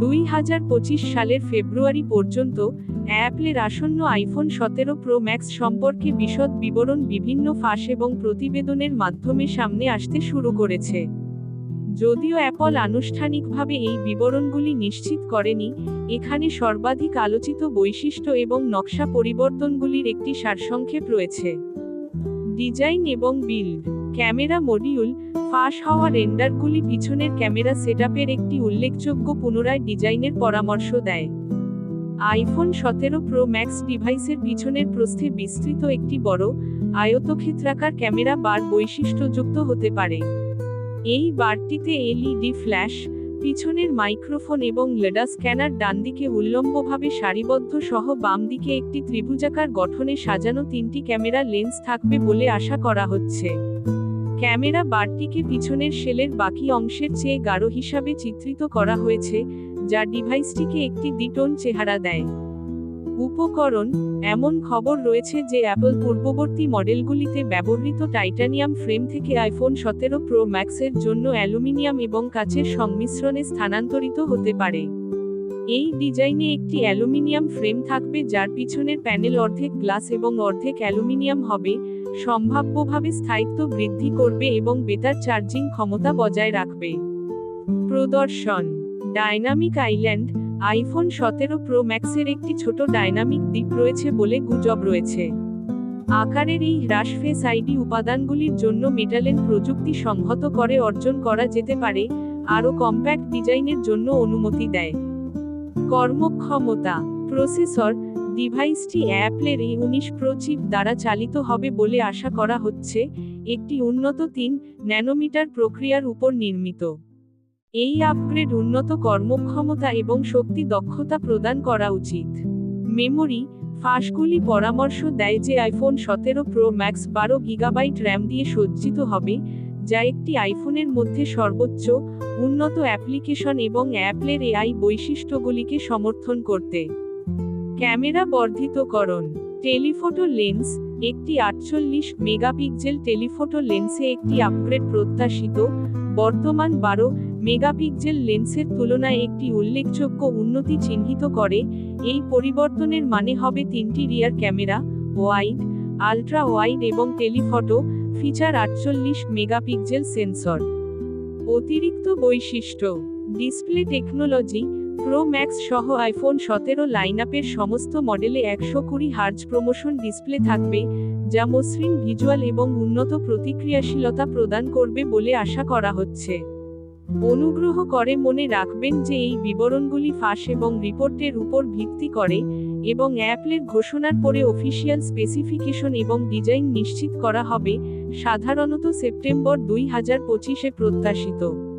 দুই হাজার পঁচিশ সালের ফেব্রুয়ারি পর্যন্ত অ্যাপলের আসন্ন আইফোন সতেরো প্রো ম্যাক্স সম্পর্কে বিশদ বিবরণ বিভিন্ন ফাঁস এবং প্রতিবেদনের মাধ্যমে সামনে আসতে শুরু করেছে। যদিও অ্যাপল আনুষ্ঠানিকভাবে এই বিবরণগুলি নিশ্চিত করেনি, এখানে সর্বাধিক আলোচিত বৈশিষ্ট্য এবং নকশা পরিবর্তনগুলির একটি সারসংক্ষেপ রয়েছে। ডিজাইন এবং বিল্ড ক্যামেরা মডিউল ফাঁস হওয়া রেন্ডারগুলি পিছনের ক্যামেরা সেটআপের একটি উল্লেখযোগ্য পুনরায় ডিজাইনের পরামর্শ দেয়। আইফোন সতেরো প্রো ম্যাক্স ডিভাইসের পিছনের প্রস্থে বিস্তৃত একটি বড়, আয়তক্ষেত্রাকার ক্যামেরা বার বৈশিষ্ট্যযুক্ত হতে পারে। এই বারটিতে এলইডি ফ্ল্যাশ, পিছনের মাইক্রোফোন এবং লেডা স্ক্যানার ডানদিকে উল্লম্বভাবে সারিবদ্ধ সহ বাম দিকে একটি ত্রিভুজাকার গঠনে সাজানো তিনটি ক্যামেরা লেন্স থাকবে বলে আশা করা হচ্ছে। ক্যামেরা বারটিকে পিছনের শেলের বাকি অংশের চেয়ে গাঢ় হিসাবে চিত্রিত করা হয়েছে, যা ডিভাইসটিকে একটি দ্বিটোন চেহারা দেয়। উপকরণ, এমন খবর রয়েছে যে অ্যাপল পূর্ববর্তী মডেলগুলিতে ব্যবহৃত টাইটানিয়াম ফ্রেম থেকে আইফোন সতেরো প্রো ম্যাক্সের জন্য অ্যালুমিনিয়াম এবং কাচের সংমিশ্রণে স্থানান্তরিত হতে পারে। এই ডিজাইনে একটি অ্যালুমিনিয়াম ফ্রেম থাকবে যার পিছনের প্যানেল অর্ধেক গ্লাস এবং অর্ধেক অ্যালুমিনিয়াম হবে, সম্ভাব্যভাবে স্থায়িত্ব বৃদ্ধি করবে এবং বেতার চার্জিং ক্ষমতা বজায় রাখবে। প্রদর্শন। ডাইনামিক আইল্যান্ড, আইফোন সতেরো প্রো ম্যাক্সের একটি ছোট ডাইনামিক দ্বীপ রয়েছে বলে গুজব রয়েছে। আকারের এই হ্রাস ফেস আইডি উপাদানগুলির জন্য মেটালেন প্রযুক্তি সংহত করে অর্জন করা যেতে পারে, আরও কম্প্যাক্ট ডিজাইনের জন্য অনুমতি দেয়। কর্মক্ষমতা, প্রসেসর, ডিভাইসটি অ্যাপলের এই উনিশ প্রো চিপ দ্বারা চালিত হবে বলে আশা করা হচ্ছে, একটি উন্নত তিন ন্যানোমিটার প্রক্রিয়ার উপর নির্মিত। এই আপগ্রেড উন্নত কর্মক্ষমতা এবং শক্তি দক্ষতা প্রদান করা উচিত। মেমোরি, ফাঁসগুলি পরামর্শ দেয় যে আইফোন সতেরো প্রো ম্যাক্স বারো গিগাবাইট র্যাম দিয়ে সজ্জিত হবে যা একটি আইফোনের মধ্যে সর্বোচ্চ, উন্নত অ্যাপ্লিকেশন এবং অ্যাপলের এআই বৈশিষ্ট্যগুলিকে সমর্থন করতে। ক্যামেরা বর্ধিতকরণ। টেলিফোটো লেন্স, একটি আটচল্লিশ মেগাপিক্সেল টেলিফোটো লেন্সে একটি আপগ্রেড প্রত্যাশিত, বর্তমান বারো মেগাপিক্সেল লেন্সের তুলনায় একটি উল্লেখযোগ্য উন্নতি চিহ্নিত করে, এই পরিবর্তনের মানে হবে তিনটি rear camera, wide, ultra wide এবং টেলিফটো ফিচার আটচল্লিশ মেগাপিক্সেল সেন্সর। অতিরিক্ত বৈশিষ্ট্য, ডিসপ্লে টেকনোলজি, প্রো ম্যাক্স সহ আইফোন সতেরো লাইন আপের সমস্ত মডেলে একশো কুড়ি হার্জ প্রমোশন ডিসপ্লে থাকবে, যা মসৃণ ভিজুয়াল এবং উন্নত প্রতিক্রিয়াশীলতা প্রদান করবে বলে আশা করা হচ্ছে। অনুগ্রহ করে মনে রাখবেন যে এই বিবরণগুলি ফাঁস এবং রিপোর্টের উপর ভিত্তি করে এবং অ্যাপলের ঘোষণার পরে অফিসিয়াল স্পেসিফিকেশন এবং ডিজাইন নিশ্চিত করা হবে, সাধারণত সেপ্টেম্বর দুই হাজার পঁচিশে প্রত্যাশিত।